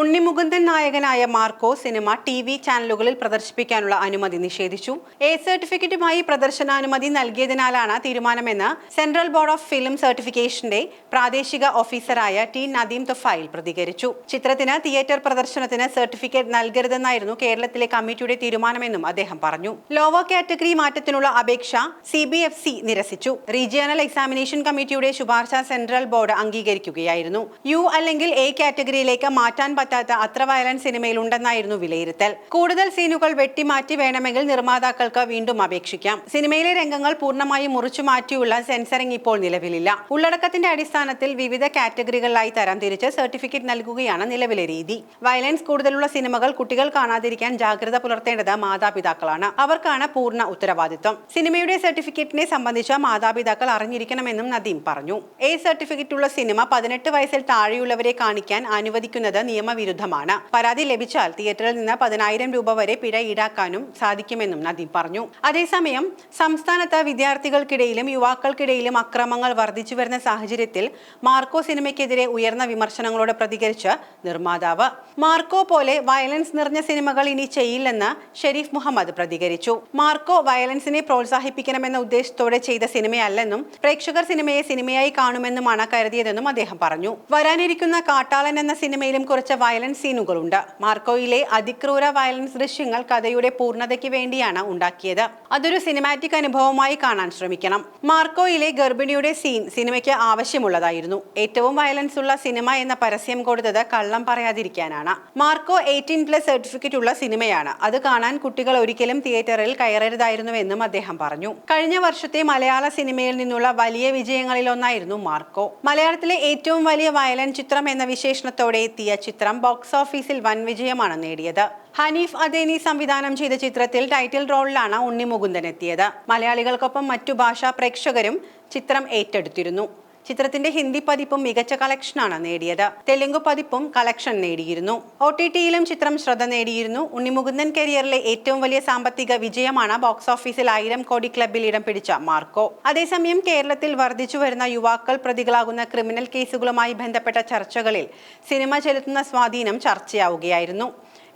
ഉണ്ണിമുകുന്ദൻ നായകനായ Marco cinema T V ചാനലുകളിൽ പ്രദർശിപ്പിക്കാനുള്ള അനുമതി നിഷേധിച്ചു. എ സർട്ടിഫിക്കറ്റുമായി പ്രദർശനാനുമതി നൽകിയതിനാലാണ് തീരുമാനമെന്ന് സെൻട്രൽ ബോർഡ് ഓഫ് ഫിലിം സർട്ടിഫിക്കേഷന്റെ പ്രാദേശിക ഓഫീസറായ ടി നദീം തൊഫായിൽ പ്രതികരിച്ചു. ചിത്രത്തിന് തിയേറ്റർ പ്രദർശനത്തിന് സർട്ടിഫിക്കറ്റ് നൽകരുതെന്നായിരുന്നു കേരളത്തിലെ കമ്മിറ്റിയുടെ തീരുമാനമെന്നും അദ്ദേഹം പറഞ്ഞു. ലോവർ കാറ്റഗറി മാറ്റത്തിനുള്ള അപേക്ഷ സി ബി എഫ് സി നിരസിച്ചു. റീജിയണൽ എക്സാമിനേഷൻ കമ്മിറ്റിയുടെ ശുപാർശ സെൻട്രൽ ബോർഡ് അംഗീകരിക്കുകയായിരുന്നു. യു അല്ലെങ്കിൽ എ കാറ്റഗറിയിലേക്ക് മാറ്റാൻ പറ്റാത്ത അത്ര വയലൻസ് സിനിമയിൽ ഉണ്ടെന്നായിരുന്നു വിലയിരുത്തൽ. കൂടുതൽ സീനുകൾ വെട്ടിമാറ്റി വേണമെങ്കിൽ നിർമ്മാതാക്കൾക്ക് വീണ്ടും അപേക്ഷിക്കാം. സിനിമയിലെ രംഗങ്ങൾ പൂർണമായും മുറിച്ചു മാറ്റിയുള്ള സെൻസറിംഗ് ഇപ്പോൾ നിലവിലില്ല. ഉള്ളടക്കത്തിന്റെ അടിസ്ഥാനത്തിൽ വിവിധ കാറ്റഗറികളിലായി തരംതിരിച്ച് സർട്ടിഫിക്കറ്റ് നൽകുകയാണ് നിലവിലെ രീതി. വയലൻസ് കൂടുതലുള്ള സിനിമകൾ കുട്ടികൾ കാണാതിരിക്കാൻ ജാഗ്രത പുലർത്തേണ്ടത് മാതാപിതാക്കളാണ്. അവർക്കാണ് പൂർണ ഉത്തരവാദിത്വം. സിനിമയുടെ സർട്ടിഫിക്കറ്റിനെ സംബന്ധിച്ച മാതാപിതാക്കൾ അറിഞ്ഞിരിക്കണമെന്നും നദീം പറഞ്ഞു. എ സർട്ടിഫിക്കറ്റുള്ള സിനിമ പതിനെട്ട് വയസ്സിൽ താഴെയുള്ളവരെ കാണിക്കാൻ അനുവദിക്കുന്നത് നിയമവിരുദ്ധമാണ് പരാതി ലഭിച്ചാൽ തിയേറ്ററിൽ നിന്ന് പതിനായിരം രൂപ വരെ പിഴ ഈടാക്കാനും സാധിക്കുമെന്നും നദീം പറഞ്ഞു. അതേസമയം സംസ്ഥാനത്ത് വിദ്യാർത്ഥികൾക്കിടയിലും യുവാക്കൾക്കിടയിലും അക്രമങ്ങൾ വർദ്ധിച്ചു വരുന്ന സാഹചര്യത്തിൽ മാർക്കോ സിനിമയ്ക്കെതിരെ ഉയർന്ന വിമർശനങ്ങളോട് പ്രതികരിച്ച് നിർമ്മാതാവ്. മാർക്കോ പോലെ വയലൻസ് നിറഞ്ഞ സിനിമകൾ ഇനി ചെയ്യില്ലെന്ന് ഷെരീഫ് മുഹമ്മദ് പ്രതികരിച്ചു. മാർക്കോ വയലൻസിനെ പ്രോത്സാഹിപ്പിക്കണമെന്ന ഉദ്ദേശത്തോടെ ചെയ്ത സിനിമയല്ലെന്നും പ്രേക്ഷകർ സിനിമയെ സിനിമയായി കാണുമെന്നുമാണ് കരുതിയതെന്നും അദ്ദേഹം പറഞ്ഞു. വരാനിരിക്കുന്ന കാട്ടാളൻ എന്ന സിനിമയിലും കുറച്ച് വയലൻസ് സീനുകളുണ്ട് മാർക്കോയിലെ അതിക്രൂര വയലൻസ് ദൃശ്യങ്ങൾ കഥയുടെ പൂർണതയ്ക്ക് വേണ്ടിയാണ് ഉണ്ടാക്കിയത്. അതൊരു സിനിമാറ്റിക് അനുഭവമായി കാണാൻ ശ്രമിക്കണം. മാർക്കോയിലെ ഗർഭിണിയുടെ സീൻ സിനിമയ്ക്ക് ആവശ്യമുള്ളതായിരുന്നു. ഏറ്റവും വയലൻസ് ഉള്ള സിനിമ എന്ന പരസ്യം കൊടുത്തത് കള്ളം പറയാതിരിക്കാനാണ്. മാർക്കോ എയ്റ്റീൻ പ്ലസ് സർട്ടിഫിക്കറ്റ് ഉള്ള സിനിമയാണ് അത് കാണാൻ കുട്ടികൾ ഒരിക്കലും തിയേറ്ററിൽ കയറരുതായിരുന്നുവെന്നും അദ്ദേഹം പറഞ്ഞു. കഴിഞ്ഞ വർഷത്തെ മലയാള സിനിമയിൽ നിന്നുള്ള വലിയ വിജയങ്ങളിലൊന്നായിരുന്നു മാർക്കോ. മലയാളത്തിലെ ഏറ്റവും വലിയ വയലൻ ചിത്രം എന്ന വിശേഷണത്തോടെ എത്തിയ ചിത്രം ബോക്സ് ഓഫീസിൽ വൻ വിജയമാണ് നേടിയത്. ഹനീഫ് അദേനി സംവിധാനം ചെയ്ത ചിത്രത്തിൽ ടൈറ്റിൽ റോളിലാണ് ഉണ്ണി മുകുന്ദൻ എത്തിയത്. മലയാളികൾക്കൊപ്പം മറ്റു ഭാഷാ പ്രേക്ഷകരും ചിത്രം ഏറ്റെടുത്തിരുന്നു. ചിത്രത്തിന്റെ ഹിന്ദി പതിപ്പും മികച്ച കളക്ഷനാണ് നേടിയത്. തെലുങ്ക് പതിപ്പും കളക്ഷൻ നേടിയിരുന്നു. ഒ ടി ടിയിലും ചിത്രം ശ്രദ്ധ നേടിയിരുന്നു. ഉണ്ണിമുകുന്ദൻ കരിയറിലെ ഏറ്റവും വലിയ സാമ്പത്തിക വിജയമാണ് ബോക്സ് ഓഫീസിൽ ആയിരം കോടി ക്ലബിൽ ഇടം പിടിച്ച മാർക്കോ. അതേസമയം കേരളത്തിൽ വർദ്ധിച്ചു വരുന്ന യുവാക്കൾ പ്രതികളാകുന്ന ക്രിമിനൽ കേസുകളുമായി ബന്ധപ്പെട്ട ചർച്ചകളിൽ സിനിമ ചെലുത്തുന്ന സ്വാധീനം ചർച്ചയാവുകയായിരുന്നു.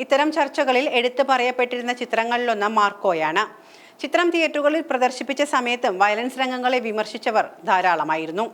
ഇത്തരം ചർച്ചകളിൽ എടുത്തു പറയപ്പെട്ടിരുന്ന ചിത്രങ്ങളിലൊന്ന് മാർക്കോയാണ്. ചിത്രം തിയേറ്ററുകളിൽ പ്രദർശിപ്പിച്ച സമയത്തും വയലൻസ് രംഗങ്ങളെ വിമർശിച്ചവർ ധാരാളമായിരുന്നു.